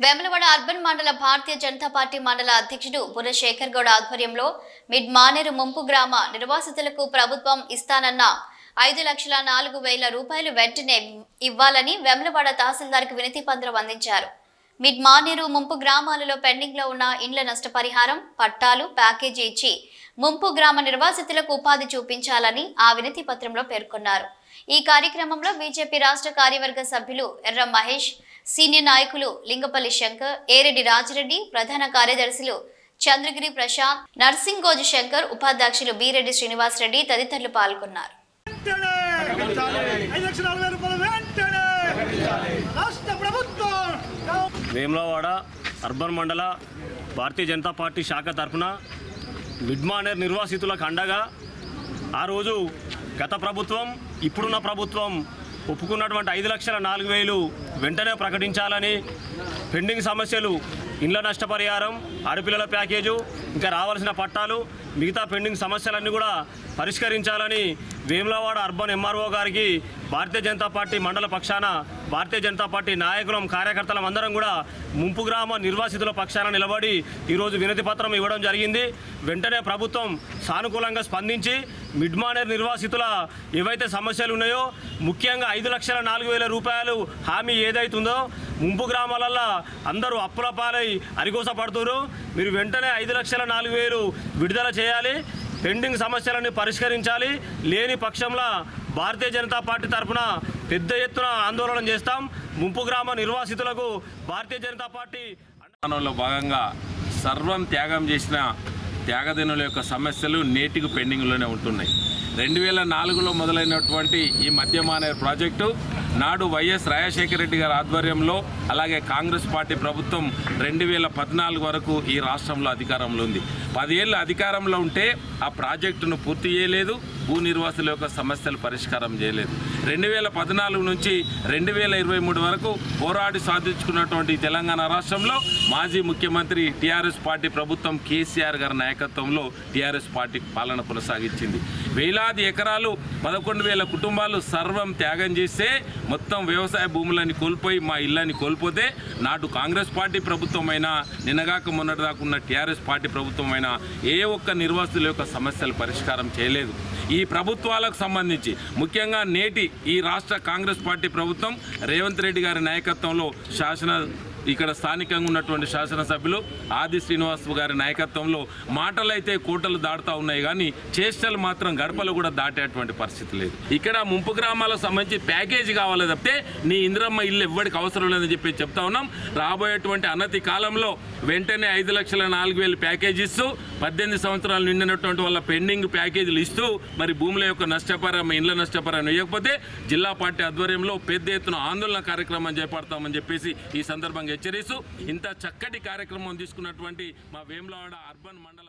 Vemulawada urban మండల Bharatiya Janata party మండల అధ్యక్షుడు బుర్ర గౌడ్ ఆధ్వర్యంలో మిడ్ మానేరు ముంపు గ్రామ నిర్వాసితులకు ప్రభుత్వం ఇస్తానన్న ఐదు లక్షల నాలుగు వేల రూపాయలు వెంటనే ఇవ్వాలని వేములవాడ తహసీల్దార్కి వినతి పత్రం అందించారు. మిడ్ మానేరు ముంపు గ్రామాలలో పెండింగ్లో ఉన్న ఇండ్ల నష్టపరిహారం పట్టాలు ప్యాకేజీ ఇచ్చి ముంపు గ్రామ నిర్వాసితులకు ఉపాధి చూపించాలని ఆ వినతి పత్రంలో పేర్కొన్నారు. ఈ కార్యక్రమంలో బీజేపీ రాష్ట్ర కార్యవర్గ సభ్యులు ఎర్ర మహేష్ సీనియర్ నాయకులు లింగపల్లి శంకర్ ఏరెడ్డి రాజిరెడ్డి ప్రధాన కార్యదర్శులు చంద్రగిరి ప్రశాంత్ నర్సింగోజు శంకర్ ఉపాధ్యక్షులు బీరెడ్డి శ్రీనివాస్ రెడ్డి తదితరులు పాల్గొన్నారు. వెంటనే! ఐదు లక్షల నలభై రూపాయలు వెంటనే! రాష్ట్ర ప్రభుత్వం! వేములవాడ అర్బన్ మండల భారతీయ జనతా పార్టీ శాఖ తరఫున మిడ్మానేర్ నిర్వాసితులకు అండగా ఆ రోజు గత ప్రభుత్వం ఇప్పుడున్న ప్రభుత్వం ఒప్పుకున్నటువంటి ఐదు లక్షల నాలుగు వేలు వెంటనే ప్రకటించాలని పెండింగ్ సమస్యలు ఇండ్ల నష్టపరిహారం ఆడపిల్లల ప్యాకేజు ఇంకా రావాల్సిన పట్టాలు మిగతా పెండింగ్ సమస్యలన్నీ కూడా పరిష్కరించాలని వేములవాడ అర్బన్ ఎంఆర్ఓ గారికి భారతీయ జనతా పార్టీ మండల పక్షాన భారతీయ జనతా పార్టీ నాయకులం కార్యకర్తలం అందరం కూడా ముంపు గ్రామ నిర్వాసితుల పక్షాన నిలబడి ఈరోజు వినతి పత్రం ఇవ్వడం జరిగింది. వెంటనే ప్రభుత్వం సానుకూలంగా స్పందించి మిడ్మానేర్ నిర్వాసితుల ఏవైతే సమస్యలు ఉన్నాయో ముఖ్యంగా ఐదు లక్షల నాలుగు వేల రూపాయలు హామీ ఏదైతుందో ముంపు గ్రామాలల్లో అందరూ అప్పుల పాలై అరిగోస పడుతున్నారు మీరు వెంటనే ఐదు లక్షల నాలుగు వేలు విడుదల చేయాలి. పెండింగ్ సమస్యలను పరిష్కరించాలి. లేని పక్షంలో భారతీయ జనతా పార్టీ తరఫున పెద్ద ఎత్తున ఆందోళన చేస్తాం. ముంపు గ్రామ నిర్వాసితులకు భారతీయ జనతా పార్టీ భాగంగా సర్వం త్యాగం చేసిన త్యాగదినుల యొక్క సమస్యలు నేటికి పెండింగ్లోనే ఉంటున్నాయి. రెండు వేల నాలుగులో మొదలైనటువంటి ఈ మద్యమానే ప్రాజెక్టు నాడు వైఎస్ రాజశేఖర రెడ్డి గారి ఆధ్వర్యంలో అలాగే కాంగ్రెస్ పార్టీ ప్రభుత్వం రెండు వేల పద్నాలుగు వరకు ఈ రాష్ట్రంలో అధికారంలో ఉంది. పదేళ్ళు అధికారంలో ఉంటే ఆ ప్రాజెక్టును పూర్తి చేయలేదు. భూ నిర్వాసుల యొక్క సమస్యలు పరిష్కారం చేయలేదు. రెండు వేల పద్నాలుగు నుంచి రెండు వేల ఇరవై మూడు వరకు పోరాడి సాధించుకున్నటువంటి తెలంగాణ రాష్ట్రంలో మాజీ ముఖ్యమంత్రి టీఆర్ఎస్ పార్టీ ప్రభుత్వం కేసీఆర్ గారి నాయకత్వంలో టీఆర్ఎస్ పార్టీ పాలన కొనసాగించింది. వేలాది ఎకరాలు పదకొండు వేల కుటుంబాలు సర్వం త్యాగం చేస్తే మొత్తం వ్యవసాయ భూములని కోల్పోయి మా ఇళ్ళని కోల్పోతే నాటు కాంగ్రెస్ పార్టీ ప్రభుత్వమైనా నిన్నగాక మొన్నటిదాకా ఉన్న టీఆర్ఎస్ పార్టీ ప్రభుత్వమైనా ఏ ఒక్క నిర్వాసితుల యొక్క సమస్యలు పరిష్కారం చేయలేదు. ఈ ప్రభుత్వాలకు సంబంధించి. ముఖ్యంగా నేటి ఈ రాష్ట్ర కాంగ్రెస్ పార్టీ ప్రభుత్వం రేవంత్ రెడ్డి గారి నాయకత్వంలో శాసన ఇక్కడ స్థానికంగా ఉన్నటువంటి శాసనసభ్యులు ఆది శ్రీనివాస్ గారి నాయకత్వంలో మాటలైతే కోటలు దాటుతా ఉన్నాయి కానీ చేష్టలు మాత్రం గడపలు కూడా దాటేటువంటి పరిస్థితి లేదు. ఇక్కడ ముంపు గ్రామాలకు సంబంధించి ప్యాకేజీ కావాలి తప్పితే నీ ఇంద్రమ్మ ఇల్లు ఎవ్వడికి అవసరం లేదని చెప్పి చెప్తా ఉన్నాం. రాబోయేటువంటి అనతి కాలంలో వెంటనే ఐదు లక్షల నాలుగు వేలు ప్యాకేజ్ ఇస్తూ పద్దెనిమిది సంవత్సరాలు నిండినటువంటి వాళ్ళ పెండింగ్ ప్యాకేజీలు ఇస్తూ మరి భూముల యొక్క నష్టపరం ఇండ్ల నష్టపరం ఇవ్వకపోతే జిల్లా పార్టీ ఆధ్వర్యంలో పెద్ద ఎత్తున ఆందోళన కార్యక్రమం చేపడతామని చెప్పేసి ఈ సందర్భంగా హెచ్చరిస్తూ ఇంత చక్కటి కార్యక్రమం తీసుకున్నటువంటి మా వేములవాడ అర్బన్ మండల